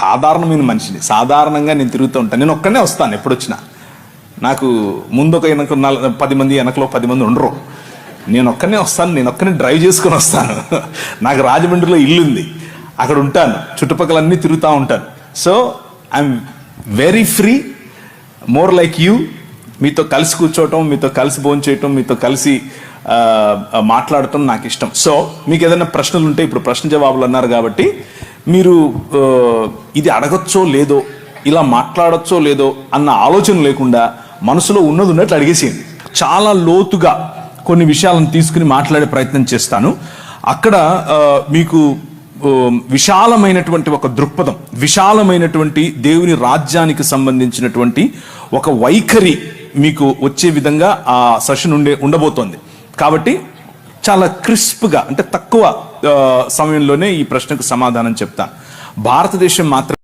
సాధారణమైన మనిషిని. సాధారణంగా నేను తిరుగుతూ ఉంటాను నేను ఒక్కనే వస్తాను ఎప్పుడు వచ్చినా నాకు ముందు ఒక వెనక పది మంది వెనకలో పది మంది ఉండరు. నేను ఒక్కనే వస్తాను. నేను ఒక్కనే డ్రైవ్ చేసుకొని వస్తాను. నాకు రాజమండ్రిలో ఇల్లు ఉంది అక్కడ ఉంటాను. చుట్టుపక్కల అన్నీ తిరుగుతూ ఉంటాను. So I'm very free more like you. మీతో కలిసి కూర్చోవటం మీతో కలిసి భోజనం చేయటం మీతో కలిసి మాట్లాడటం నాకు ఇష్టం. సో మీకు ఏదైనా ప్రశ్నలు ఉంటే ఇప్పుడు ప్రశ్న జవాబులు అన్నారు కాబట్టి మీరు ఇది అడగచ్చో లేదో ఇలా మాట్లాడచ్చో లేదో అన్న ఆలోచన లేకుండా మనసులో ఉన్నది ఉన్నట్లు అడిగేసేయండి. చాలా లోతుగా కొన్ని విషయాలను తీసుకుని మాట్లాడే ప్రయత్నం చేస్తాను. అక్కడ మీకు విశాలమైనటువంటి ఒక దృక్పథం విశాలమైనటువంటి దేవుని రాజ్యానికి సంబంధించినటువంటి ఒక వైఖరి మీకు వచ్చే విధంగా ఆ సెషన్ ఉండే ఉండబోతోంది. కాబట్టి చాలా క్రిస్ప్గా అంటే తక్కువ ఆ, సమయంలోనే ఈ ప్రశ్నకు సమాధానం చెప్తాను. భారతదేశం మాత్రం